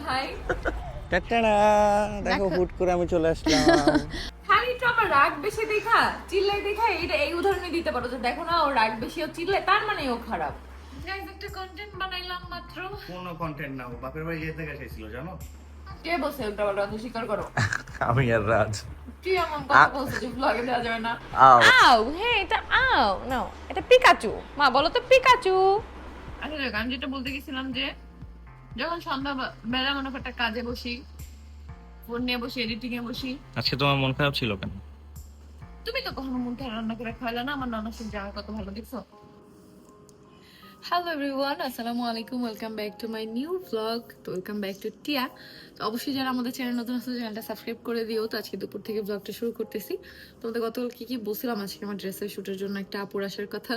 ভাই। টাটাড়া দেখো হুট করে আমি চলে আসলাম। খালি তো আমার রাগ বেশি দেখা চিল্লাই দেখা এটা এই উদাহরণই দিতে পারো যে দেখো না ও রাগ বেশি ও চিল্লাই তার মানে ও খারাপ। একটা কন্টেন্ট বানাইলাম মাত্র। কোনো কন্টেন্ট না বাপের বাড়ি যেতে গেছিল জানো? কে বসে উল্টা পাল্টা কথা? স্বীকার করো। আমি আর রাজ। তুই এমন কথা বলছিস যে ব্লগে দেওয়া যাবে না। আও। হ্যাঁ এটা আও নো এটা পিকাচু মা বলো তো পিকাচু আমি যেটা বলতে গেছিলাম যে যখন সন্ধ্যা বেলা মনে করো একটা কাজে বসি ফোন নিয়ে বসি এডিটিং এ বসি। আজকে তোমার মন খারাপ ছিল কেন? তুমি তো কখনো মন খারাপ রান্না করে খাওয়ালে না? আমার জামা কত ভালো দেখছ? হ্যালো এভরিওয়ান আসসালামু আলাইকুম welcome back to my new blog তো ওয়েলকাম ব্যাক টু টিয়া তো অবশ্যই যারা আমাদের চ্যানেল নতুন আছে চ্যানেলটা সাবস্ক্রাইব করে দিও। তো আজকে দুপুর থেকে ব্লগটা শুরু করতেছি। তোমাদের গতকাল কি কি বলছিলাম? আজকে আমার ড্রেসের শ্যুটের জন্য একটা আপুর আসার কথা।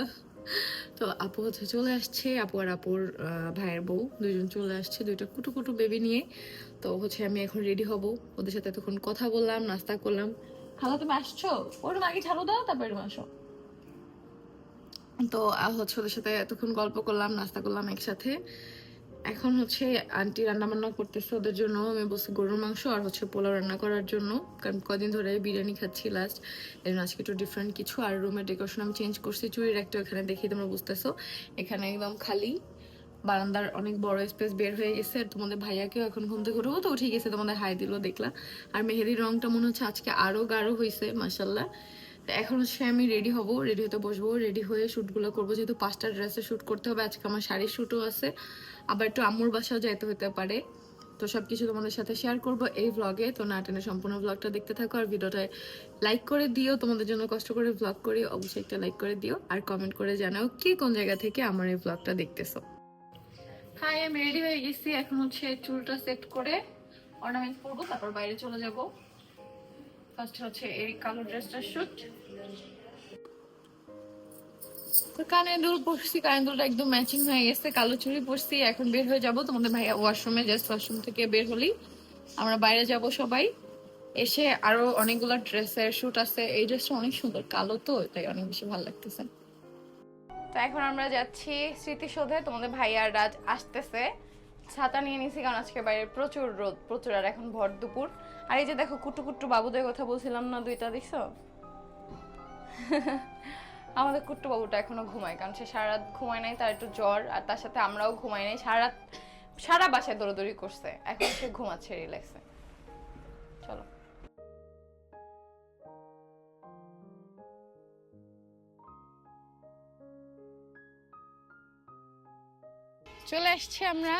তো আপু হচ্ছে চলে আসছে, আপু আর আপুর ভাইয়ের বউ দুজন চলে আসছে, দুইটা কুটু কুটু বেবি নিয়ে। তো হচ্ছে আমি এখন রেডি হব। ওদের সাথে তখন কথা বললাম, নাস্তা করলাম। খালা, তুমি আসছো? ওর আগে ছাড়ো দাও, তারপর আসো। তো হচ্ছে ওদের সাথে এতক্ষণ গল্প করলাম, নাস্তা করলাম একসাথে। এখন হচ্ছে আন্টি রান্না বান্না করতেছে, ওদের জন্য আমি বসে গরুর মাংস আর হচ্ছে পোলাও রান্না করার জন্য। কারণ কদিন ধরে বিরিয়ানি খাচ্ছি লাস্ট এর আজকে একটু ডিফারেন্ট কিছু। আর রুমের ডেকোরেশন আমি চেঞ্জ করছি, চুরির একটা এখানে দেখি তোমরা বুঝতেছো। এখানে একদম খালি। বারান্দার অনেক বড় স্পেস বের হয়ে গেছে। আর তোমাদের ভাইয়াকেও এখন ঘুম থেকে উঠবো তো উঠে গেছে, তোমাদের হাই দিল দেখলা আর মেহেদির রংটা মনে হচ্ছে আজকে আরও গাঢ় হয়েছে মাসাল্লাহ এখন হচ্ছে আমি রেডি হব রেডি হতে বসবো রেডি হয়ে শ্যুটগুলো করব। যেহেতু পাঁচটা ড্রেসে শ্যুট করতে হবে, আজকে আমার শাড়ির শ্যুটও আছে। আবার একটু আম্মুর বাসাও যাইতে হতে পারে। তো সবকিছু তোমাদের সাথে শেয়ার করব এই ব্লগে তো না টেনে সম্পূর্ণ ব্লগটা দেখতে থাকো আর ভিডিওটা লাইক করে দিও। তোমাদের জন্য কষ্ট করে ব্লগ করি, অবশ্যই একটা লাইক করে দিও। আর কমেন্ট করে জানাও কি কোন জায়গা থেকে আমার এই ব্লগটা দেখতেছো। হাই আমি রেডি হয়ে গেছি। এখন হচ্ছে চুলটা সেট করে অর্নামেন্ট করব, তারপর বাইরে চলে যাব। ফার্স্ট হচ্ছে এই কালো ড্রেসটা শুট তো কানে দুল পরছি কানে দুলটা একদম ম্যাচিং হয়ে গেছে। কালো চুড়ি পরছি, এখন বের হয়ে যাব। তোমাদের ভাইয়া ওয়াশরুমে জাস্ট ওয়াশরুম থেকে বের হলি। আমরা বাইরে যাব সবাই। এসে আরও অনেকগুলো ড্রেসের শুট আছে। এই ড্রেসটা অনেক সুন্দর, কালো তো, তাই অনেক বেশি ভালো লাগতেছে। তো এখন আমরা যাচ্ছি স্মৃতিসৌধে। তোমাদের ভাই আর রাজ আসতেছে। ছাতা নিয়ে নিছি, কারণ আজকে বাইরে প্রচুর রোদ। প্রচুর, আর এখন ভর দুপুর। আর এই যে দেখো কুটু কুটু বাবুদের কথা বলছিলাম না, দুইটা দেখছ আমাদের কুট্টু বাবুটা এখনও ঘুমায়, কারণ সে সারা রাত ঘুমায় নাই, তার একটু জ্বর, আর তার সাথে আমরাও ঘুমাই নাই। সারা রাত সারা বাসায় দৌড়দৌড়ি করছে। এখন সে ঘুমাচ্ছে রিল্যাক্সে চলো। চলে আসছি আমরা।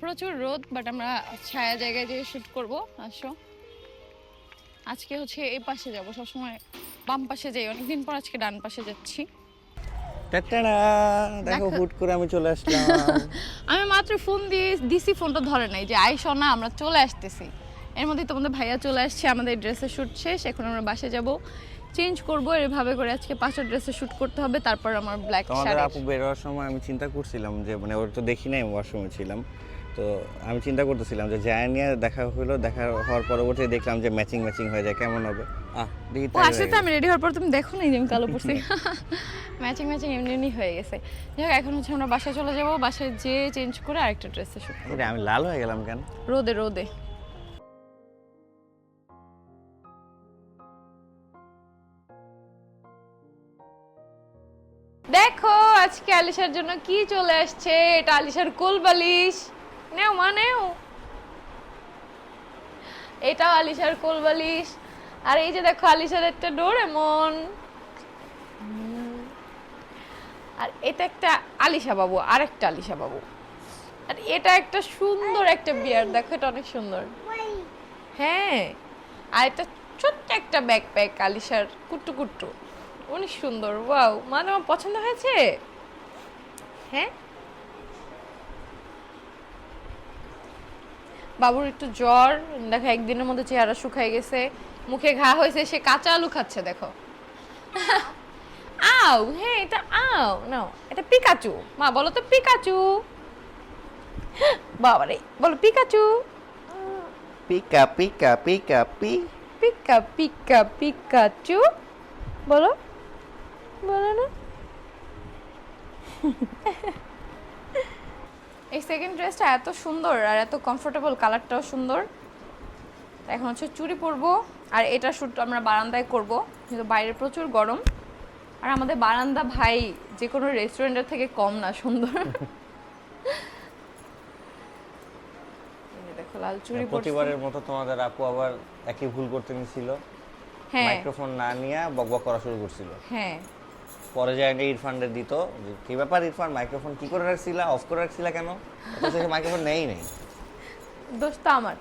প্রচুর রোদ বাট আমরা ছায়া জায়গায় যেয়ে শুট করব। আসো। আজকে হচ্ছে এই পাশে যাব, সবসময় বাম পাশে যাই অনেকদিন পর আজকে ডান পাশে যাচ্ছি। টাটাড়া দেখো হুট করে আমি চলে আসলাম। আমি মাত্র ফোন দিয়ে দিছি ফোনটা ধরে নাই যে আই না আমরা চলে আসতেছি। এর মধ্যে তোমাদের ভাইয়া চলে আসছে আমাদের ড্রেসের শ্যুট শেষ এখন আমরা বাসে যাব। চেঞ্জ করব এভাবে করে আজকে পাঁচটা ড্রেসের শ্যুট করতে হবে তারপর আমার ব্ল্যাক তোমাদের শাড়ি আপু বেরোয়ার সময় আমি চিন্তা করছিলাম যে মানে ওর তো দেখি নাই ওয়াশরুমে ছিলাম। তো আমি চিন্তা করতেছিলাম যে যায় নিয়ে দেখা হলো দেখা হওয়ার পরবর্তী দেখলাম যে ম্যাচিং ম্যাচিং হয়ে যায় কেমন হবে? আহ দেখি ও আসলে তো আমি রেডি হওয়ার পর তুমি দেখো না যে আমি কালো পরছি ম্যাচিং ম্যাচিং এমনি এমনি হয়ে গেছে। যাই হোক এখন হচ্ছে আমরা বাসায় চলে যাব বাসায় যে চেঞ্জ করে আরেকটা ড্রেসে শুট আমি লাল হয়ে গেলাম কেন? রোদে রোদে। দেখো আজকে আলিশার জন্য কি চলে আসছে? এটা আলিশার কোল বালিশ। নেও মা, নেও। এটাও আলিশার কোল বালিশ। আর এই যে দেখো আলিশার একটা ডোরেমন। আর এটা একটা আলিশা বাবু, আরেকটা আলিশা বাবু। আর এটা একটা সুন্দর একটা বিয়ার, দেখো এটা অনেক সুন্দর। হ্যাঁ আর এটা ছোট্ট একটা ব্যাকপ্যাক আলিশার, কুট্টু কুট্টু। অনেক সুন্দর ওয়াও মানে আমার পছন্দ হয়েছে? হ্যাঁ? বাবুর একটু জ্বর দেখো একদিনের মধ্যে চেহারা শুকায় গেছে মুখে ঘা হয়েছে সে কাঁচা আলু খাচ্ছে দেখো। আও হ্যাঁ এটা আও নাও এটা পিকাচু মা বলো তো পিকাচু বাবারে বলো Pikachu pika pika pika pi pika pika Pikachu বলো বলো না। এই সেকেন্ড ড্রেসটা এত সুন্দর আর এত কমফোর্টেবল কালারটাও সুন্দর। এখন হচ্ছে চুড়ি পরবো আর এটা শ্যুট আমরা বারান্দায় করব কিন্তু বাইরে প্রচুর গরম। আর আমাদের বারান্দা ভাই যে কোনো রেস্টুরেন্টের থেকে কম না সুন্দর। দেখো লাল চুড়ি পরছি। প্রতিবারের মতো তোমাদের আপু আবার একই ভুল করতে নিছিল। হ্যাঁ। মাইক্রোফোন না নিয়ে বকবক করা শুরু করছিল। হ্যাঁ। পরে যায় ইরফানদের দিত। যে কি ব্যাপার ইরফান মাইক্রোফোন কি করে রাখছিলা? অফ করে রাখছিলা কেন? সে মাইক্রোফোন নেই নেই। দোষ তো আমার।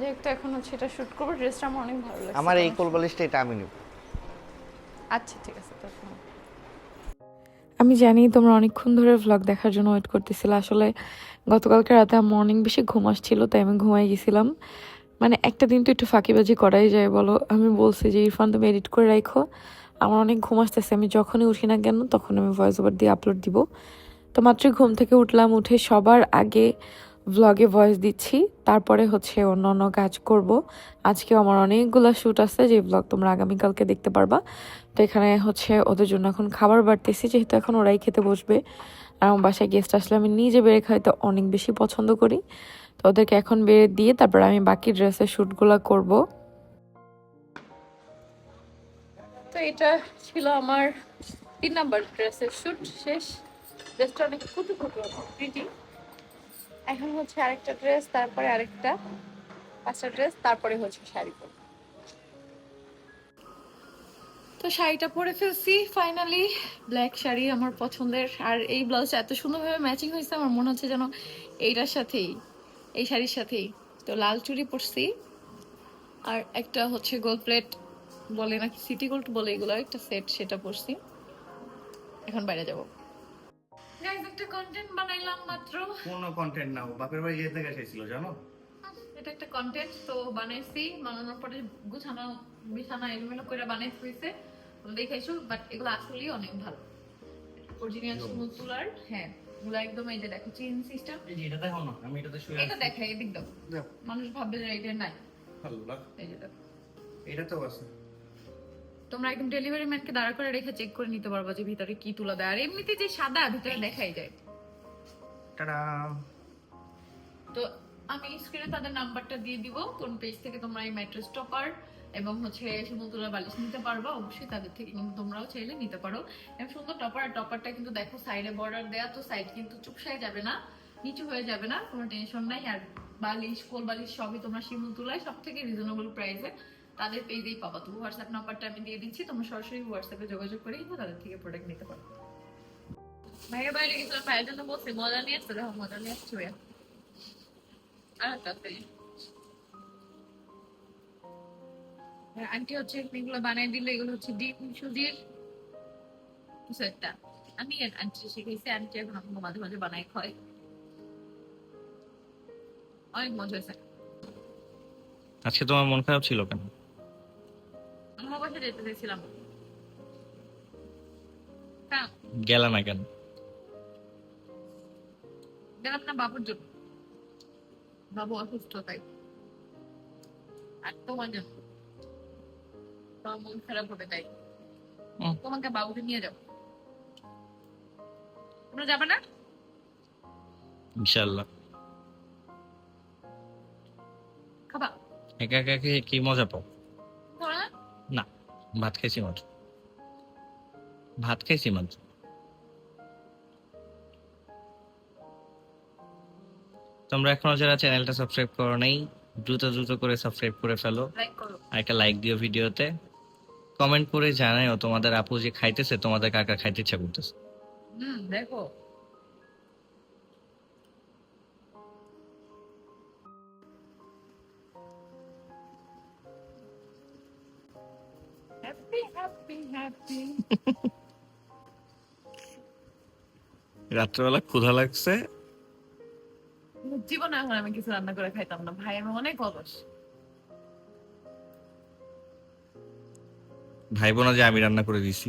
যেহেতু এখন হচ্ছে এটা শ্যুট করব ড্রেসটা আমার অনেক ভালো লাগছে। আমার এই কোলবালিশটা এটা আমি নিব। আচ্ছা ঠিক আছে আমি জানি তোমরা অনেকক্ষণ ধরে ভ্লগ দেখার জন্য ওয়েট করতেছিলে। আসলে গতকালকে রাতে আমার অনেক বেশি ঘুম আসছিল তাই আমি ঘুমাই গেছিলাম। মানে একটা দিন তো একটু ফাঁকিবাজি করাই যায় বলো। আমি বলছি যে ইরফান তুমি এডিট করে রাখো। আমার অনেক ঘুম আসতেছে, আমি যখনই উঠি না কেন তখন আমি ভয়েস ওভার দিয়ে আপলোড দিব। তো মাত্রই ঘুম থেকে উঠলাম, উঠে সবার আগে ভ্লগে ভয়েস দিচ্ছি, তারপরে হচ্ছে অন্য অন্য কাজ করব। আজকে আমার অনেকগুলো শ্যুট আছে, যে ভ্লগ তোমরা আগামীকালকে দেখতে পারবা। তো এখানে হচ্ছে ওদের জন্য এখন খাবার বাড়তেছি, যেহেতু এখন ওরাই খেতে বসবে। আর আমার বাসায় গেস্ট আসলে আমি নিজে বেড়ে খাইতে অনেক বেশি পছন্দ করি। তো ওদেরকে এখন বেড়ে দিয়ে তারপর আমি বাকি ড্রেসের শ্যুটগুলো করব। তো এটা ছিল আমার তিন নাম্বার ড্রেসের শ্যুট শেষ। ড্রেসটা অনেক কুটু কুটু প্রিটি এখন হচ্ছে আরেকটা ড্রেস, তারপরে আরেকটা, পাঁচটা ড্রেস, তারপরে হচ্ছে শাড়ি পরবো। তো শাড়িটা পরে ফেলছি ফাইনালি ব্ল্যাক শাড়ি আমার পছন্দের, আর এই ব্লাউজটা এত সুন্দরভাবে ম্যাচিং হয়েছে, আমার মনে হচ্ছে যেন এইটার সাথেই, এই শাড়ির সাথেই। তো লাল চুড়ি পরছি, আর একটা হচ্ছে গোল্ড প্লেট বলে নাকি সিটি গোল্ড বলে এগুলো একটা সেট সেটা পরছি। এখন বাইরে যাব। গাইস একটা কন্টেন্ট বানাইলাম মাত্র। কোনো কন্টেন্ট নাও বাপের বাড়ি যেতে গেছিল জানো? এটা একটা কন্টেন্ট তো বানাইছি। বানানোর পরে গুছানো বিছানা এলোমেলো করে বানাইছি হয়েছে দেখাইছো বাট এগুলো আসলেই অনেক ভালো। অরিজিনাল স্মুথ তুলার হ্যাঁ এগুলো একদম এই যে দেখো চেইন সিস্টেম এই যে এটা দেখো না আমি এটাতে শুয়ে এটা দেখাই এদিক দাও। মানুষ ভাববে যে এটা নাই। আল্লাহ এই যে দেখো। এটা তো আছে। তোমরা একদম ডেলিভারি ম্যানকে দাঁড়া করে রেখে চেক করে নিতে পারবা যে ভিতরে কি তুলা দেয়। আর এমনিতে যে সাদা ভিতরে দেখাই যায়। টাটা। তো আমি স্ক্রিনে তাদের নাম্বারটা দিয়ে দিব। কোন পেজ থেকে তোমরা এই ম্যাট্রেস টপার এবং হচ্ছে শিমুলতুলা বালিশ নিতে পারবা অবশ্যই তাদের থেকে কিন্তু তোমরাও চাইলে নিতে পারো। এবং সুন্দর টপার আর টপারটা কিন্তু দেখো সাইডে বর্ডার দেয়া তো সাইড কিন্তু চুপসায় যাবে না নিচু হয়ে যাবে না কোনো টেনশন নাই। আর বালিশ কোল বালিশ সবই তোমরা শিমুলতুলায় সব থেকে রিজনেবল প্রাইসে তাদের পেজেই পাবা। তো হোয়াটসঅ্যাপ নাম্বারটা আমি দিয়ে দিচ্ছি তোমরা সরাসরি হোয়াটসঅ্যাপে যোগাযোগ করে কিন্তু তাদের থেকে প্রোডাক্ট নিতে পারো। ভাইয়ের বাইরে গেছিলাম ভাইয়ের জন্য বলছি মজা নিয়ে আসছে দেখো মজা নিয়ে আসছে ভাইয়া। আর একটা হ্যাঁ, আন্টি হচ্ছে এগুলো বানাই দিলে এগুলো হচ্ছে ডিম সুজির কিছু একটা আমি আন্টি শিখেছি আন্টি এখন আমাকে মাঝে মাঝে বানাই খায় অনেক মজা হয়েছে। আজকে তোমার মন খারাপ ছিল কেন? আমার যেতে চাইছিলাম। হ্যাঁ। গেলা না কেন? গেলাম না বাবুর জন্য। বাবু অসুস্থ তাই। আর তোমার জন্য। তোমার মন খারাপ হবে তাই। তোমাকে বাবুকে নিয়ে যাব। তোমরা যাবে না? ইনশাল্লাহ খাবা। একা একা কি মজা পাও না? ভাত খাইছি মাত্র। ভাত খাইছি মাত্র। তোমরা এখনও যারা চ্যানেলটা সাবস্ক্রাইব করো নাই দ্রুত দ্রুত করে সাবস্ক্রাইব করে ফেলো। আর একটা লাইক দিও ভিডিওতে। কমেন্ট করে জানাও তোমাদের আপু যে খাইতেছে তোমাদের কাকা খাইতে ইচ্ছা করতেছে। দেখো। রাত্রেবেলা ক্ষুধা লাগছে? জীবনে এখন আমি কিছু রান্না করে খাইতাম না। ভাই আমি অনেক অলস। ভাই বোনা যে আমি রান্না করে দিছি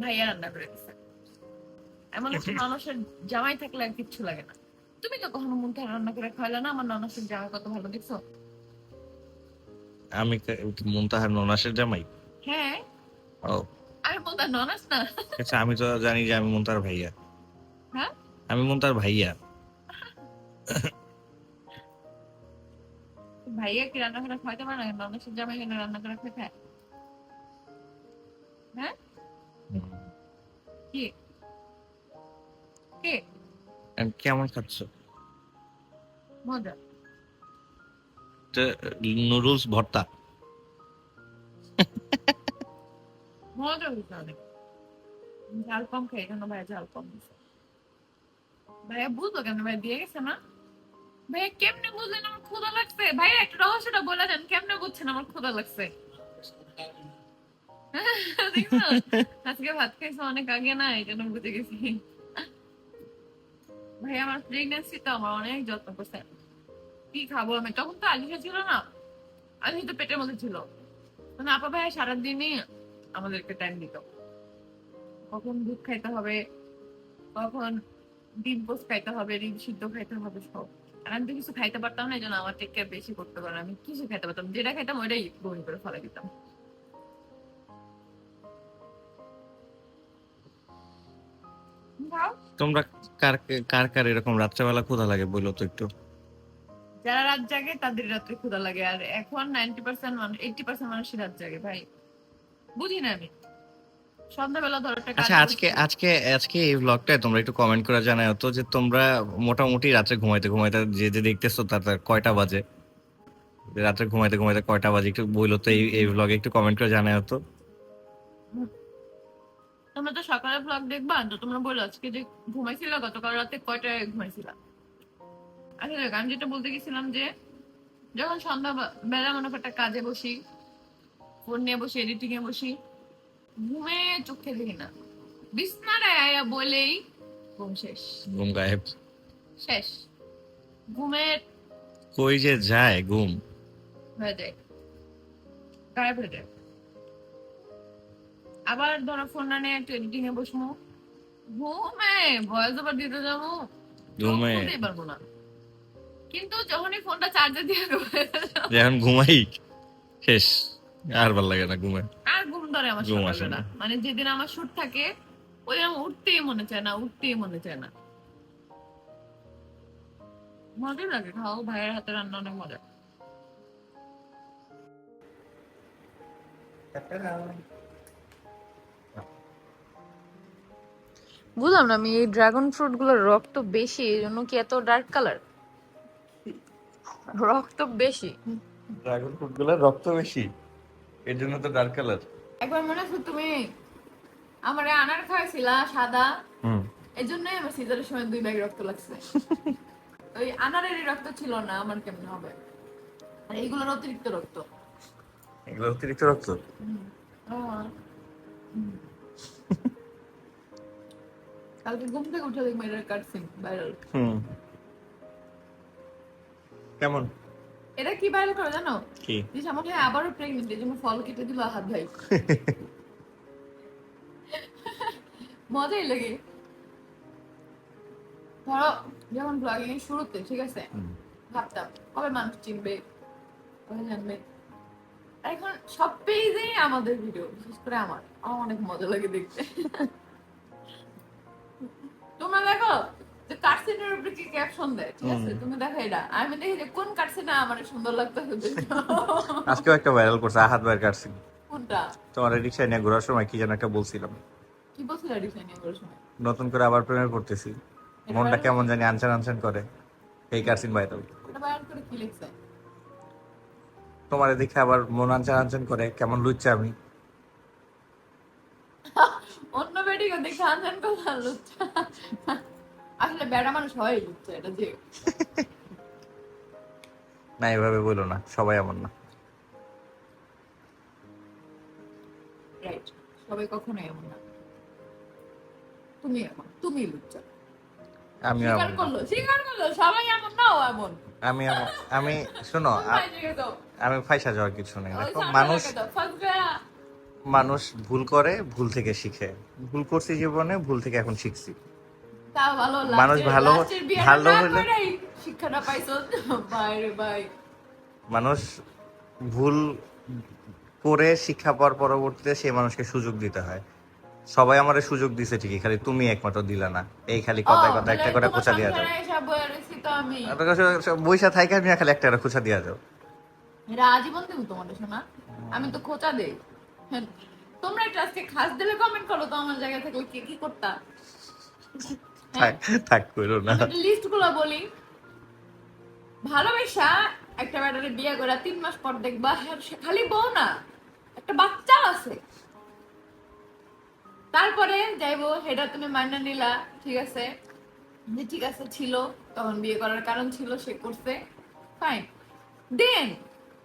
ভাইয়া রান্না করে দিছে। এমন একটা মানুষের জামাই থাকলে আর কিচ্ছু লাগে না। তুমি তো কখনো মন থেকে রান্না করে খাইলে না? আমার ননসের জামাই কত ভালো দেখছ? আমি মুনতাহার ননাসের জামাই? হ্যাঁ। ও। আমি মনটা ননস না? আচ্ছা আমি তো জানি যে আমি ভাইয়া। হ্যাঁ? আমি মন্তার ভাইয়া। ভাইয়া কি রান্না করে খাইতে পারে? না জামাই কেন রান্না করে খায় হ্যাঁ? কি? কে? কেমন খাচ্ছ? মজা। নুডলস ভর্তা। মজা অনেক। কম খাই কেন ঝাল কম কেন? ভাই দিয়ে গেছে না? কেমনে বুঝলেন? আমার লাগছে। একটা রহস্যটা বলে কেমনে বুঝছেন আমার লাগছে? আজকে ভাত খাইছো অনেক আগে না এই জন্য বুঝে গেছি। ভাই আমার প্রেগনেন্সি তো আমার অনেক যত্ন করছে। কি খাব আমি? তখন তো আলিশা ছিল না। আলিশা তো পেটের মধ্যে ছিল। তো না আপা ভাই সারাদিনই আমাদেরকে টাইম দিত। কখন দুধ খাইতে হবে কখন ডিম পোস্ট খাইতে হবে ডিম সিদ্ধ খাইতে হবে সব। আর আমি তো কিছু খাইতে পারতাম না এই জন্য আমার টেক কেয়ার বেশি করতে পারে আমি কিছু খাইতে পারতাম যেটা খাইতাম ওইটাই বমি করে ফেলে দিতাম। তোমরা কার কার কার এরকম রাত্রেবেলা ক্ষুধা লাগে বলো তো একটু? যারা রাত জাগে তাদের রাত্রে ক্ষুধা লাগে। আর এখন নাইনটি পার্সেন্ট মানুষ এইটি পার্সেন্ট মানুষই রাত জাগে ভাই। বুঝি না আমি। সন্ধ্যাবেলা ধরো আচ্ছা আজকে আজকে আজকে এই ব্লগটায় তোমরা একটু কমেন্ট করে জানাও তো যে তোমরা মোটামুটি ঘুমাইতে ঘুমাইতে যে যে দেখতেছো তার তার কয়টা বাজে? ঘুমাইতে ঘুমাইতে কয়টা বাজে? একটু বইলো তো এই এই ব্লগে একটু কমেন্ট করে জানাও তো। তোমরা তো সকালে ব্লগ দেখবা তো তোমরা বলো আজকে যে ঘুমাইছিলা গতকাল রাতে কয়টায় ঘুমাইছিলা? আচ্ছা আমি যেটা বলতে গেছিলাম যে যখন সন্ধ্যা বেলা মনে একটা কাজে বসি ফোন নিয়ে বসি এডিটিং এ বসি ঘুমে চোখে দেখি না। বিছনারে আয়া বলেই ঘুম শেষ। ঘুম গায়েব। শেষ। ঘুমের কই যে যায় ঘুম? হয়ে যায়। গায়েব হয়ে যায়। আবার ধরো ফোন না নিয়ে একটু এডিটিং এ বসবো। ঘুমে ভয়েস ওভার দিতে যাব। ঘুমে। পারব না। কিন্তু যখনই ফোনটা চার্জে দিয়ে যখন ঘুমাই শেষ। আর ভালো লাগে না ঘুমে। আর ঘুম ধরে আমার ঘুম আসে না। মানে যেদিন আমার শুট থাকে ওই আমার উঠতেই মনে চায় না উঠতেই মনে চায় না। মজাই লাগে খাও ভাইয়ের হাতে রান্না অনেক মজা। বুঝলাম না আমি এই ড্রাগন ফ্রুটগুলোর রক্ত বেশি এই জন্য কি এত ডার্ক কালার রক্ত বেশি। ড্রাগন ফ্রুটগুলো রক্ত বেশি। এর জন্য তো ডার্ক কালার একবার মনে আছে তুমি আমার আনার খাইছিলা সাদা? হুম। এই জন্যই আমার সিজারের সময় দুই ব্যাগ রক্ত লাগছে। ওই আনারেরই রক্ত ছিল না আমার কেমন হবে? আর এইগুলোর অতিরিক্ত রক্ত। এগুলো অতিরিক্ত রক্ত? কালকে ঘুম থেকে উঠে দেখব এটার ভাইরাল হুম। কেমন? এটা কি ভাইরাল করে জানো? কি? দিস আমাকে আবারও প্রেগনেন্ট এই জন্য ফল কেটে দিল হাত ভাই। মজাই লাগে। ধরো যেমন ব্লগিং এর শুরুতে ঠিক আছে? ভাবতাম কবে মানুষ চিনবে কবে জানবে? এখন সব পেজেই আমাদের ভিডিও বিশেষ করে আমার। আমার অনেক মজা লাগে দেখতে। তোমরা দেখো যে কাটসিনের উপরে কি ক্যাপশন দেয়? ঠিক আছে তুমি দেখো এটা। আমি দেখি যে কোন কাটসিনে আমার সুন্দর। আজকেও একটা ভাইরাল করছে আহাত ভাইয়ের কোনটা? তোমার রিক্সায় নিয়ে ঘোরার সময় কি যেন একটা বলছিলাম। কি বলছিল ডিজাইন করার সময়? নতুন করে আবার প্রেমে করতেছি মনটা কেমন জানি আনসান আনসান করে। এই কারসিন ভাইরাল ওটা করে কি লিখছে? তোমার দেখে আবার মন আনসান আনসান করে কেমন লুচ্ছে আমি। অন্য বেডিকে দেখে আনজান কথা লুচ্ছা আসলে বেড়া মানুষ হয় এটা যে না এভাবে বলো না সবাই এমন না। রাইট সবাই কখনোই এমন না। তুমি এমন তুমি লুচ্ছা আমিও স্বীকার করল স্বীকার করল সবাই এমন নাও এমন। আমি শোনো? আমি ফাইসা যাওয়ার কিছু নেই। দেখো মানুষ। মানুষ ভুল করে ভুল থেকে শিখে। ভুল করছি জীবনে ভুল থেকে এখন শিখছি। মানুষ ভালো- ভালো হলে- শিক্ষাটা পাইছো। বাইরে মানুষ ভুল করে শিক্ষা পাওয়ার পরবর্তীতে সেই মানুষকে সুযোগ দিতে হয়। সবাই আমারে সুযোগ দিছে ঠিকই খালি তুমি একমাত্র দিলা না। এই খালি কথায় কথা একটা করে খোঁচা দিয়া যাও আমি। বইসা থাইকা আমি খালি একটা করে খোঁচা দিয়া যাও আজীবন দেবো তোমাদের শোনা আমি তো খোঁচা দেই। হ্যাঁ, তোমরা আজকে খাস দিলে কমেন্ট করো তো আমার জায়গা থেকে কি কি করতা। থাক থাক, করো না। লিস্টগুলো বলি। ভালোবাসা একটা ব্যাটারে বিয়ে করে, তিন মাস পর দেখবা সে খালি বউ না, একটা বাচ্চা আছে। তারপরে যাইবো, সেটা তুমি মান্য নিলা, ঠিক আছে? যে ঠিক আছে ছিল, তখন বিয়ে করার কারণ ছিল, সে করছে। ফাইন দেন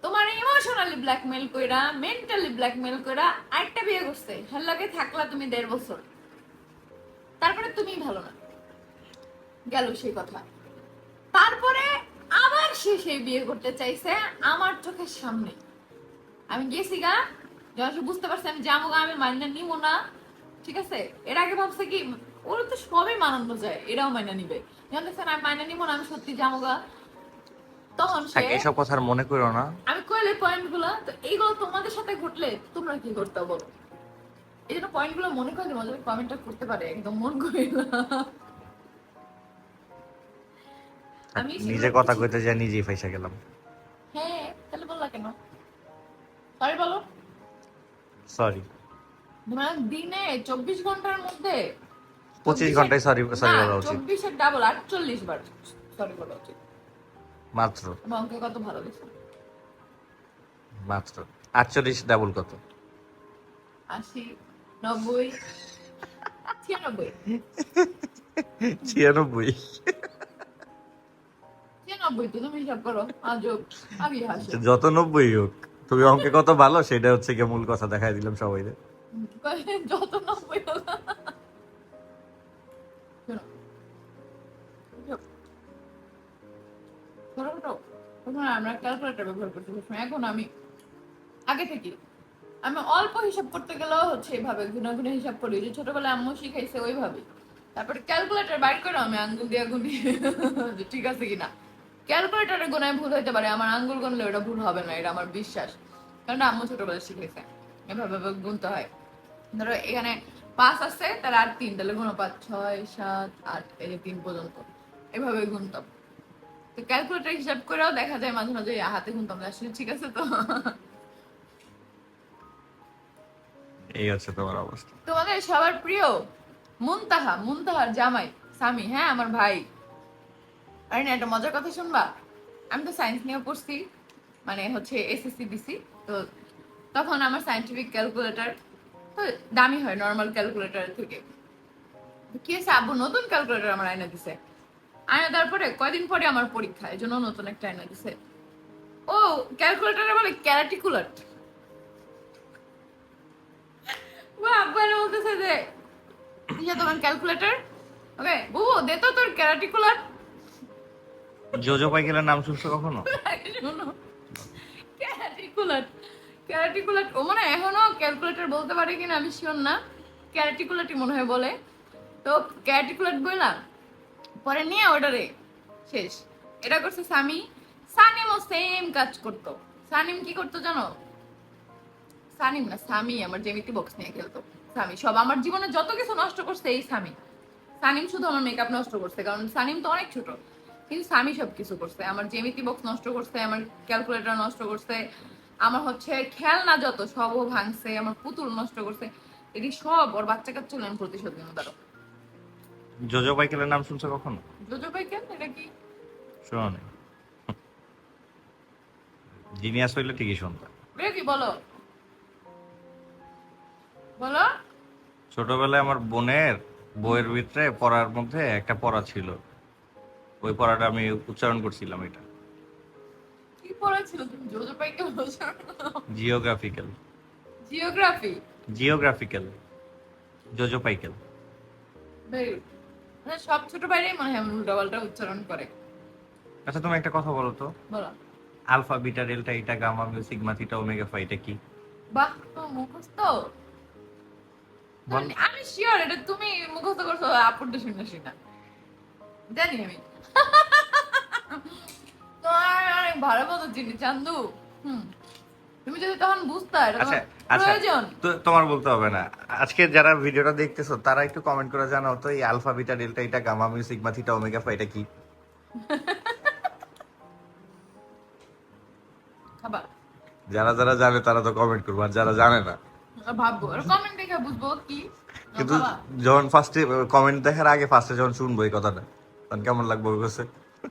তোমার ইমোশনালি ব্ল্যাকমেল কইরা মেন্টালি ব্ল্যাকমেল কইরা আরেকটা বিয়ে করছে। হের লগে থাকলা তুমি দেড় বছর। তারপরে তুমি ভালো না। গেল সেই কথা। তারপরে আবার সে সেই বিয়ে করতে চাইছে আমার চোখের সামনে। আমি গেছি গা যখন সে বুঝতে পারছি আমি যাব গা আমি মাইনা নিব না। ঠিক আছে? এর আগে ভাবছে কি ওরা তো সবই মানানো যায় এরাও মাইনা নিবে। যখন দেখছে আমি মাইনা নিব না আমি সত্যি যাব গা। তখন সে এইসব কথা মনে করো না। আমি কইলে পয়েন্টগুলো তো এইগুলো তোমাদের সাথে ঘটলে তোমরা কি করতে বলো? এই জন্য পয়েন্টগুলো মনে করলে মজা কমেন্টটা করতে পারে একদম মন করে আমি নিজে কথা কইতে যাই নিজেই ফাইসা গেলাম। হ্যাঁ তাহলে বললা কেন? সরি বলো। সরি দিনে চব্বিশ ঘণ্টার মধ্যে পঁচিশ ঘন্টায় সরি সরি বলা উচিত। চব্বিশের ডাবল আটচল্লিশ বার সরি বলা উচিত। মাত্র। অঙ্কে কত ভালো গেছে মাত্র। আটচল্লিশ ডাবল কত? আশি নব্বই ছিয়ানব্বই। ছিয়ানব্বই। ছিয়ানব্বই তো তুমি হিসাব করো আজব আমি হাসি। যত নব্বই হোক তুমি অঙ্কে কত ভালো সেটা হচ্ছে গিয়ে মূল কথা দেখাই দিলাম যত নব্বই হোক। আমরা ক্যালকুলেটর ব্যবহার করতে এখন আমি আগে থেকে আমি অল্প হিসাব করতে গেলেও হচ্ছে এভাবে গুনে হিসাব করি। যে ছোটবেলায় আম্মু শিখাইছে ওইভাবে তারপরে ক্যালকুলেটর বাইর করে আমি আঙ্গুল দিয়ে গুনি। ঠিক আছে কিনা। ক্যালকুলেটরের গোনায় ভুল হইতে পারে আমার আঙ্গুল গুনলে ওটা ভুল হবে না এটা আমার বিশ্বাস। কারণ আম্মু ছোটবেলায় শিখেছে এভাবে গুনতে হয়। ধরো এখানে পাঁচ আছে তার আর তিন তাহলে গুণ পাঁচ ছয় সাত আট এই যে তিন পর্যন্ত। এভাবে গুনতাম। তো ক্যালকুলেটর হিসাব করেও দেখা যায় মাঝে মাঝে হাতে গুনতাম আসলে ঠিক আছে তো। এই আছে তোমার অবস্থা। তোমাদের সবার প্রিয় মুনতাহা মুনতাহার জামাই সামি হ্যাঁ আমার ভাই। আরে না, একটা মজার কথা শুনবা? আমি তো সায়েন্স নিয়ে পড়ছি মানে হচ্ছে এসএসসি দিছি তো তখন আমার সায়েন্টিফিক ক্যালকুলেটর তো দামি হয় নর্মাল ক্যালকুলেটরের থেকে। কি হয়েছে, আব্বু নতুন ক্যালকুলেটর আমার আয়না দিছে। আয়না দেওয়ার পরে কয়দিন পরে আমার পরীক্ষা, এই জন্য নতুন একটা আয়না দিছে। ও ক্যালকুলেটরে বলে ক্যারাটিকুলার আব্বু এনে বলতেছে যে তোমার ক্যালকুলেটর ওকে বুবু, দে তো তোর ক্যারাটিকুলার জোজো পাইকেলের নাম শুনছো কখনো? ও মানে এখনও ক্যালকুলেটর বলতে পারে কিনা আমি শিওর না। মনে হয় বলে। তো বললাম পরে নিয়ে অর্ডারে। শেষ। এটা করছে সামি। সানিমও সেম কাজ করতো। সানিম কি করতো জানো? সানিম না, সামি আমার জেমিতি বক্স নিয়ে খেলতো। সামি, সব আমার জীবনে যত কিছু নষ্ট করছে এই সামি। সানিম শুধু আমার মেকআপ নষ্ট করছে, কারণ সানিম তো অনেক ছোট। কিন্তু সামি সব কিছু করছে। আমার জেমিতি বক্স নষ্ট করছে আমার ক্যালকুলেটর নষ্ট করছে আমার হচ্ছে খেলনা যত সব ও ভাঙছে আমার পুতুল নষ্ট করছে এটি সব ওর বাচ্চা কাচ্চা আমি প্রতিশোধ নেব তারও জোজো পাইকেলের নাম শুনছো কখনো? জোজো ভাই কেন এটা কি? শোনো না। জিনিয়াস হইলে ঠিকই শুনতাম। এটা কি বলো। বলো। ছোটবেলায় আমার বোনের বইয়ের ভিতরে পড়ার মধ্যে একটা পড়া ছিল। ওই পড়াটা আমি উচ্চারণ করছিলাম এটা। কি তুমি? জিওগ্রাফিক্যাল জিওগ্রাফি জিওগ্রাফিক্যাল জোজো পাইকেল মানে সব ছোট বাইরেই মনে হয় উল্টা পাল্টা উচ্চারণ করে। আচ্ছা তুমি একটা কথা বলো তো। বলো। Alpha beta delta eta gamma mu sigma theta omega phi এটা কি? বাহ তো মুখস্থ? আমি শিওর এটা তুমি মুখস্থ করছ আপুরটা শুনে শুনে জানি আমি। তোমার অনেক ভালো মতো চিনি চান্দু। হুম। তুমি যদি তখন বুঝতে আচ্ছা আচ্ছা। তোমার বলতে হবে না। আজকে যারা ভিডিওটা দেখতেছো তারা একটু কমেন্ট করে জানাও তো এই আলফা বিটা ডেল্টা এটা gamma mu sigma theta omega ফা এটা কি যারা যারা জানে তারা তো কমেন্ট করবে আর যারা জানে না। ভাববো কমেন্ট দেখে বুঝব কি? কিন্তু যখন ফার্স্টে কমেন্ট দেখার আগে ফার্স্টে যখন শুনব এই কথাটা। তখন কেমন লাগবে ওর কাছে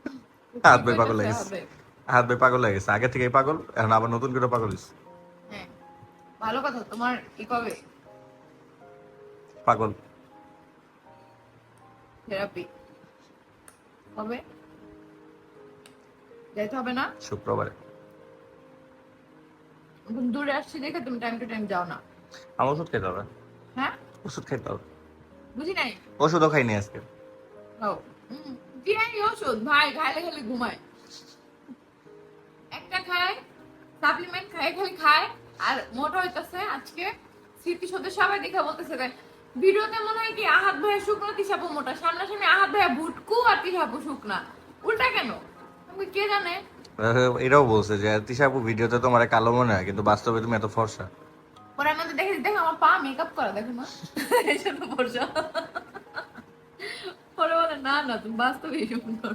হাত ভাই পাগল হবে। হাত ভাই পাগল হয়ে আগে থেকেই পাগল এখন আবার নতুন করে পাগল হয়েছে। হ্যাঁ ভালো কথা। তোমার ই কবে? পাগল। থেরাপি। হবে? যেতে হবে না? শুক্রবারে। দূরে আসছি দেখে তুমি টাইম টু টাইম যাও না। আমার ওষুধ খেতে হবে। হ্যাঁ? ওষুধ খেতে হবে। বুঝি নাই? ওষুধও খাইনি আজকে। ও। ওষুধ ভাই খাইলে খালি ঘুমায়। একটা খায় সাপ্লিমেন্ট খায় খালি খায় আর মোটা হইতাছে আজকে স্মৃতি সবাই দেখা বলতেছে যে, ভিডিওতে মনে হয় কি আহাত ভাইয়া শুকনো তিসাপু মোটা। সামনাসামনি আহাত ভাইয়া ভুটকু আর তিসাপু শুকনা। উল্টা কেন? তুমি কে জানে? এটাও বলছে যে তিশাপু ভিডিওতে তোমার কালো মনে হয় কিন্তু বাস্তবে তুমি এত ফর্সা। পরে আমি দেখে দেখো আমার পা মেকআপ করা দেখো না বলছো পরে বলে না না তুমি বাস্তবে সুন্দর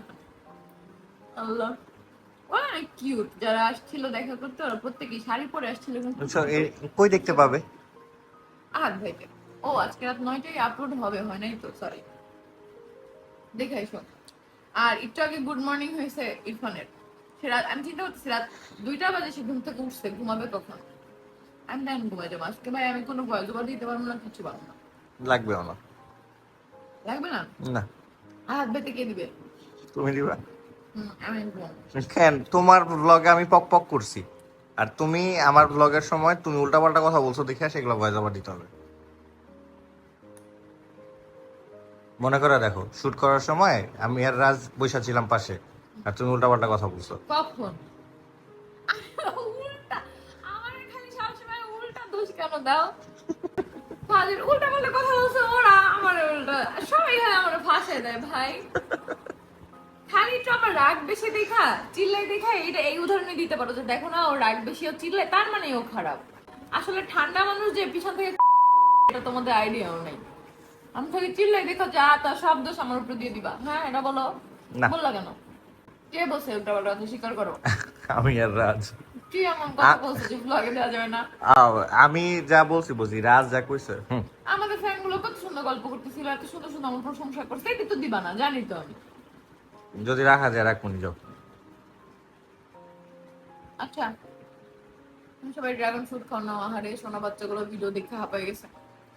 আল্লাহ অনেক কিউট যারা আসছিল দেখা করতে ওরা প্রত্যেকেই শাড়ি পরে আসছিল কিন্তু কই দেখতে পাবে আহাত ভাইকে ও আজকে রাত নয়টায় আপলোড হবে হয় নাই তো সরি দেখে এসো আর একটু আগে গুড মর্নিং হয়েছে ইরফানের সে রাত আমি চিন্তা করতেছি রাত দুইটা বাজে সে ঘুম থেকে উঠছে ঘুমাবে কখন আমি দেন ঘুমাই যাব আজকে ভাই আমি কোনো ভয় জোগাড় দিতে পারব না কিছু পারব না লাগবে না লাগবে না? না। হাত বেতে কে দিবে? তুমি দিবা। কেন? তোমার ব্লগে আমি পক পক করছি। আর তুমি আমার ব্লগের সময় তুমি উল্টাপাল্টা কথা বলছো দেখে সেগুলো ভয় জমা দিতে হবে। মনে করে দেখো শুট করার সময় আমি আর রাজ বৈশা ছিলাম পাশে আর তুমি উল্টাপাল্টা কথা বলছো। কখন? উল্টা আমার খালি সবসময় উল্টা দোষ কেন দাও? ফাদের উল্টা পাল্টা কথা বলছে ওরা আমার উল্টা সবাই হয় আমার ফাঁসায় দেয় ভাই। খালি তো আমার রাগ বেশি দেখা চিল্লাই দেখা এটা এই উদাহরণে দিতে পারো যে দেখো না ও রাগ বেশি ও চিল্লাই তার মানে ও খারাপ। আসলে ঠান্ডা মানুষ যে পিছন থেকে এটা তোমাদের আইডিয়াও নেই। আমি খালি চিল্লাই দেখো যা তা সব দোষ আমার উপর দিয়ে দিবা। হ্যাঁ এটা বলো। বললা কেন? কে বলছে উল্টা পাল্টা স্বীকার করো। আমি আর রাজ। আমি যা বলছি বলছি রাজ যা কইছে আমাদের কত সুন্দর গল্প করতেছিল এত সুন্দর সুন্দর আমার প্রশংসা করছে এটা তো দিবা না জানি তো আমি। যদি রাখা যায় রাখব যাও। আচ্ছা। সবাই ড্রাগন ফ্রুট খাও না আহারে সোনা বাচ্চাগুলো ভিডিও দেখে হাঁপাই গেছে।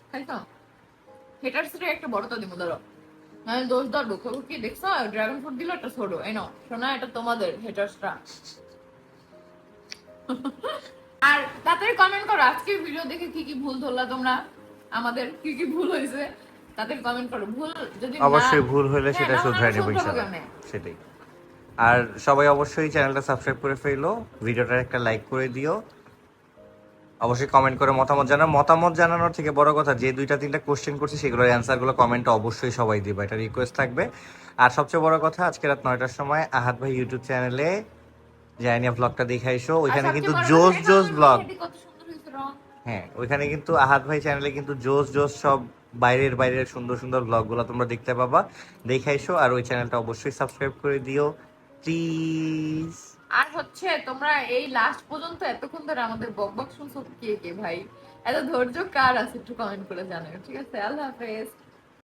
খাই তো? হেটার্স এর একটা বড় তো দিমো ধরো। মানে দোষ দর দুঃখ কি দেখছ? ড্রাগন ফ্রুট দিল একটা ছোট এই নাও। শোনা এটা তোমাদের হেটার্সটা আর তাড়াতাড়ি কমেন্ট করো আজকের ভিডিও দেখে কি কি ভুল ধরলা তোমরা? আমাদের কি কি ভুল হয়েছে? তাদের কমেন্ট করো। ভুল যদি অবশ্যই ভুল হলে হ্যাঁ, সেটা শুধরাই নেব ইনশাআল্লাহ সেটাই। আর সবাই অবশ্যই চ্যানেলটা সাবস্ক্রাইব করে ফেলো। ভিডিওটার একটা লাইক করে দিও। অবশ্যই কমেন্ট করে মতামত জানাও। মতামত জানানোর থেকে বড় কথা যে দুইটা তিনটা কোশ্চেন করছি সেগুলোর অ্যান্সারগুলো কমেন্টে অবশ্যই সবাই দিবা। এটা রিকোয়েস্ট থাকবে। আর সবচেয়ে বড় কথা আজকে রাত নয়টার সময় আহাত ভাই ইউটিউব চ্যানেলে জাইনিয়া ব্লগটা দেখাইছো আর ওইখানে কিন্তু জোস জোস ব্লগ। হ্যাঁ ওইখানে কিন্তু আহাত ভাই চ্যানেলে কিন্তু জোস জোস সব বাইরের বাইরের সুন্দর সুন্দর ব্লগ ব্লগগুলো তোমরা দেখতে পাবা। দেখাইছো আর ওই চ্যানেলটা অবশ্যই সাবস্ক্রাইব করে দিও প্লিজ আর হচ্ছে তোমরা এই লাস্ট পর্যন্ত এতক্ষণ ধরে আমাদের বক বক শুনছো কে কে ভাই? এত ধৈর্য কার আছে একটু কমেন্ট করে জানাও ঠিক আছে? আল্লাহ হাফেজ।